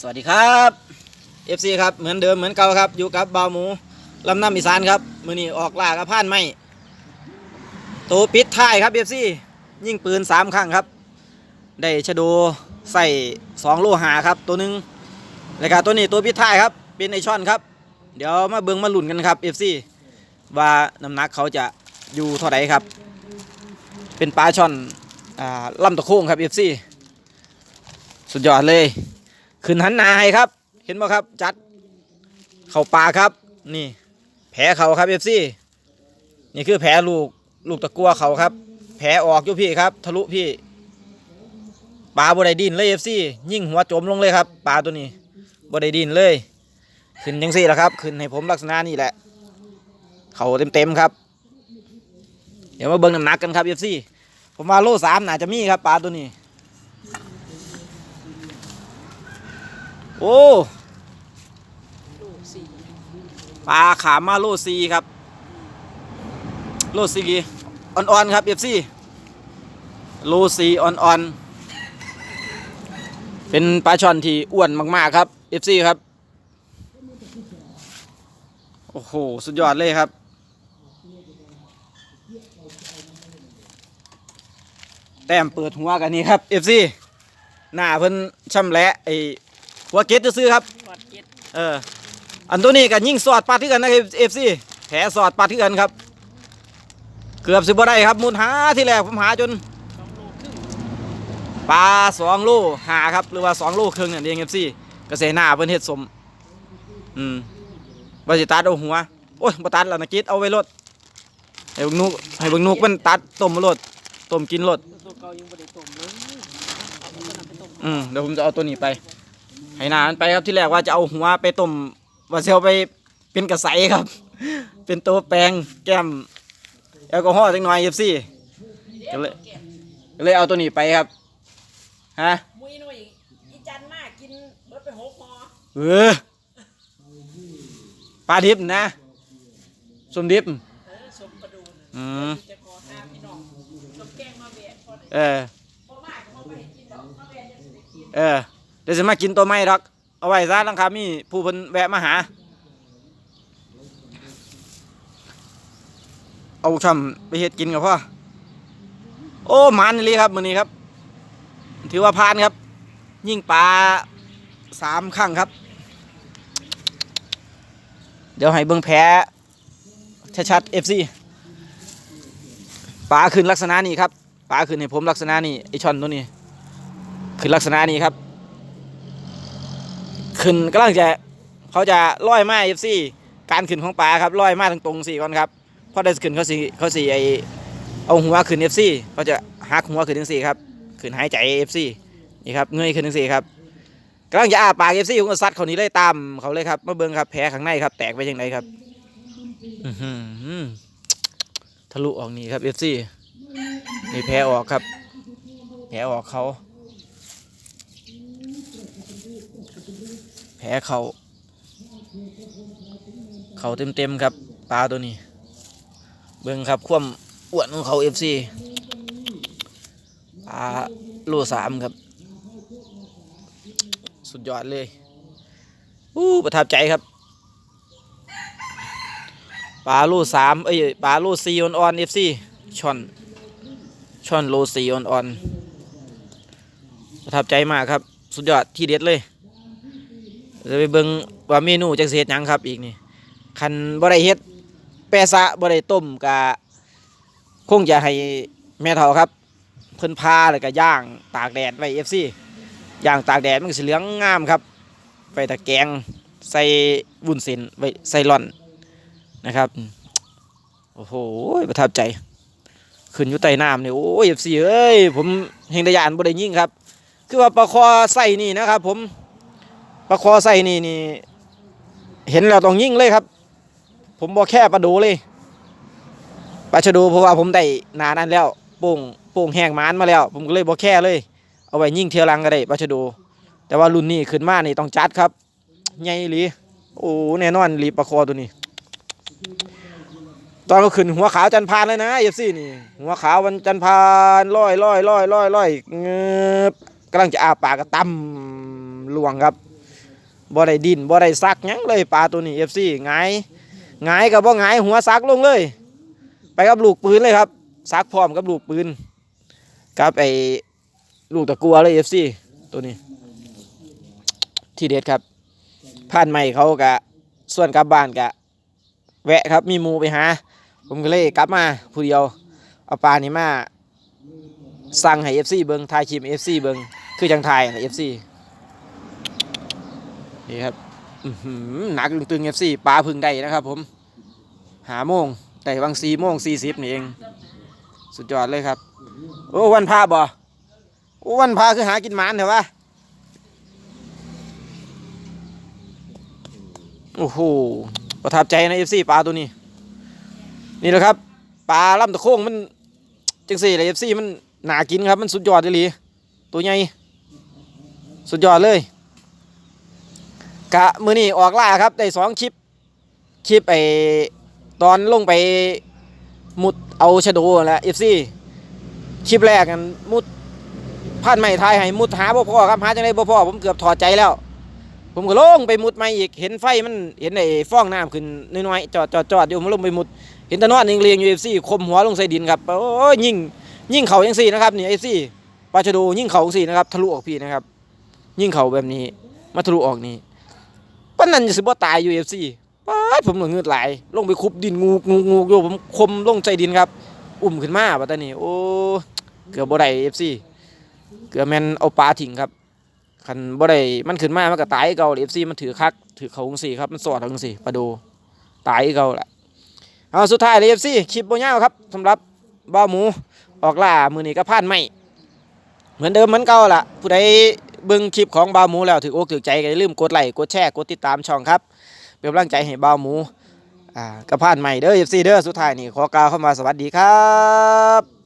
สวัสดีครับ FC ครับเหมือนเดิมเหมือนเก่าครับ อยู่กับบ่าวหมูลำน้ำอีสานครับมือนี้ออกล่ากับผ่านไม่ตัวปิดท้ายครับ FC ยิงปืนสามครั้งครับ ได้ชะโดใส่สองโลหาครับ ตัวหนึ่งแล้วก็ตัวนี้ตัวปิดท้ายครับ เป็นไอช่อนครับ เดี๋ยวมาเบิงมาหลุ่นกันครับ FC ว่าน้ำหนักเขาจะอยู่เท่าไหร่ครับ เป็นปลาช่อนอ่าลำตะโค้งครับ FC สุดยอดเลย ขึ้นหันนาให้ครับ เห็นไหมครับ จัด เข่าปลาครับ นี่ แผลเขาครับ FC นี่คือแผลลูกลูกตะกัวเขาครับ แผลออกอยู่พี่ครับ ทะลุพี่ปลาบไดดินเลย FC ยิ่งหัวจมลงเลยครับปลาตัวนี้บไดดินเลย ขึ้นยังสี่ละครับ ขึ้นให้ผมลักษณะนี่แหละ เขาเต็มๆครับ เดี๋ยวมาเบิ่งน้ำหนักกันครับ FC ผมว่าโลสามน่าจะมีครับปลาตัวนี้ โอ้ปลาขามาโลซีครับ โลซีอ่อนๆครับเอฟซีโลซีอ่อนๆเป็นปลาช่อนที่อ้วนมากๆครับเอฟซีครับ โอ้โห สุดยอดเลยครับแต้มเปิดหัวกันนี่ครับเอฟซีหน้าเพิ่นช่ำแหละไอ หัวเก็ตซื้อครับเอออันตัวนี้ก็ยิ่งสอดปลาที่กันนะครับเอฟซีแผลสอดปลาที่กันครับ เกือบสิบ่ได้ครับมูลหาที่แรกผมหาจนปลาสองโลหาครับหรือว่าสองโลครึ่งเนี่ยเองเอฟซีกระเสหน้าเพิ่นเฮ็ดสมอืมว่าสิตัดเอาหัวโอ้ยบตัดแล้วนะกิดเอาไว้รถให้บิ่งนุกให้บิ่งนุกมันตัดต้มรถต้มกินรถตัวเก่ายังบ่ได้ต้มเลยเอาตัวนั้นไปต้มอืมเดี๋ยวผมจะเอาตัวนี้ไป ให้หนามันไปครับที่แรกว่าจะเอาหัวไปต้มว่าจะเอาไปเป็นกระใสครับ เป็นตัวแปรงแก้มแอลกอฮอล์จังหน่อยเอฟซีก็เลยก็เลยเอาตัวนี้ไปครับฮะมุ้ยหน่อยอีจันมากกินเบิดไปหกหมอเออปลาดิบนะสมดิบเออสมประดูนอืมจะขอหาพี่น้องสมแกงมาแบะพอได้เออบ่มากก็บ่ไปกินดอกมาแบะจะสิได้กินเออเดี๋ยวจะมากินตัวไม้ดอก เอาไว้ซะลังคามีผู้พิ่นแวะมาหา เอาช่ำไปเฮ็ดกินกับพ่อ โอ้มันนี่ครับมือนี้ครับ ถือว่าผ่านครับ ยิ่งปลาสามครั้งครับ เดี๋ยวให้เบิ่งแพ้ชัดๆ FC ปลาขึ้นลักษณะนี้ครับปลาขึ้นให้ผมลักษณะนี้ไอช่อนตัวนี้ ขึ้นลักษณะนี้ครับ ขึ้นกำลังจะเขาจะลอยมาเอฟซีการขึ้นของปลาครับลอยมาตรงๆสี่ก่อนครับพอได้ขึ้นเขาสี่เขาสี่ไอเอาหัวขึ้นเอฟซีเขาจะหักหัวขึ้นทั้งสี่ครับขึ้นหายใจเอฟซีนี่ครับเงยขึ้นทั้งสี่ครับกำลังจะอาปากเอฟซีผมก็ซัดเขานี้เลยตามเขาเลยครับมาเบิ้งครับแผลข้างในครับ แตกไปยังไงครับทะลุออกนี่ครับเอฟซีนี่แผลออกครับ แผลออกเขา แผลเขาเขาเต็มเต็มๆครับปลาตัวนี้ เบิ่งครับควมอ้วนของเขาเอฟซีปลาโลสามครับ สุดยอดเลยอู้ประทับใจครับปลาโลสามเอ้ยปลาโลสี่ออนๆเอฟซีช่อนช่อนโลสี่ออนๆประทับใจมากครับ สุดยอดที่เด็ดเลย จะไปเบิ่งว่าเมนูจักสิเฮ็ดหยังครับอีกนี่คันบ่ได้เฮ็ดแปซะบ่ได้ต้มกะคงจะให้แม่เฒ่าครับเพิ่นพาแล้วก็ย่างตากแดดไว้ FC ย่างตากแดดมันก็สิเหลืองงามครับ ไปตะแกงใส่วุ้นเส้นไว้ใส่ร่อนนะครับโอ้โหประทับใจ ขึ้นอยู่ใต้น้ำนี่ยโอ้ย FC เอ้ยผมเฮงได้ยานบ่ได้ยิ่งครับ คือว่าปลาคอใส่นี่นะครับผม ปลาคอใส่นี่นี่เห็นแล้วต้องยิ่งเลยครับ ผมบอกแค่ปลาดูเลยปลาชะดูเพราะว่าผมได้หนานั้นแล้วโป่งโป่งแห้งมานมาแล้ว ผมก็เลยบอกแค่เลย เอาไว้ยิ่งเทียรังก็ได้ปลาชะดู แต่ว่ารุ่นนี้ขึ้นมานี่ต้องจัดครับใหญ่หลีโอ้แน่นอนหลีปลาคอตัวนี้ตอนก็ขึ้นหัวขาวจันพานเลยนะเอฟซีนี่หัวขาววันจันพานลอยลอยลอยลอยลอยเงือบกำลังจะอาปากกระตั้มลวงครับ บ่ได้ดินบ่ได้ซักยังเลยปลาตัวนี้ FC หงายงายกับบ่หงายหัวซักลงเลย ไปกับลูกปืนเลยครับซักพร้อมกับลูกปืนกับไอ้ลูกตะกัวเลย FC ตัวนี้ ที่เด็ดครับผ่านใหม่เขากะส่วนกลับบ้านกะ แวะครับมีมูไปหา ผมก็เลยกลับมาผู้เดียวเอาปลานี่มาสั่งให้ FC เบิงถ่ายคลิป FC เบิงคือจังถ่ายให้ FC นี่ครับหนักตึงๆ FC ปลาพึ่งได้นะครับ ผม หาโมงแต่บางสี่โมงสี่สิบนี่เอง สุดยอดเลยครับ โอ้วันพาบ่โอ้วันพาคือหากินหมานเถอวะโอ้โหประทับใจนะ FC ปลาตัวนี้ นี่แหละครับปลาล่ำตะโค้งมันจังสี่เลย FC มันหนากินครับ มันสุดยอดเลยตัวใหญ่สุดยอดเลย กะมือนี่ออกล่าครับได้สองคลิปคลิปไอตอนลงไปมุดเอาชะโดแหละเอฟซีคลิปแรกกันมุดผ่านไม่ทายให้มุดหาบ่พ่อครับหาจังไดบ่พ่อผมเกือบถอดใจแล้ว ผมก็ลงไปมุดไม่อีกเห็นไฟมันเห็นไอ้ฟองน้ำขึ้นน้อยๆจอดจอดจอดอยู่ผมลงไปมุด เห็นตะนอนเรียงอยู่เอฟซีคมหัวลงใส่ดินครับโอ้ยยิงยิงเข่าจังสี่นะครับนี่เอฟซีปาชะโดยิงเข่าสี่นะครับทะลุออกพี่นะครับ ยิงเข่าแบบนี้มาทะลุออกนี่ นนั้นจะสิบ่ตายอยู่ FC ป๊าผมหน่งเงือไหลลงไปคุบดินงูงูงูอยู่ผมคมลงใจดินครับ อุ้มขึ้นมาบัดตานีโอ้เกือบบ่ได้ FC เกือบแมนเอาปลาทิ้งครับคันบ่ได้มันขึ้นมามันก็ตายคือเก่า FC มันถือคักถือเขาจังซี่ครับมันสอดเอาจังซี่ปลาโดตายเก่าแหละเอาสุดท้ายเลย FC คลิปบ่าครับสำหรับบ้าหมูออกล่ามือนี้ก็ผ่านไม่เหมือนเดิมเหมือนเก่าล่ะผู้ใด เบิ่งคลิปของบ่าวหมูแล้วถืออกถือใจก็อย่าลืมกดไลค์กดแชร์กดติดตามช่องครับเป็นกำลังใจให้บ่าวหมูอ่ากระพานใหม่เด้อ FC เด้อสุดท้ายนี่ขอกล่าวเข้ามาสวัสดีครับ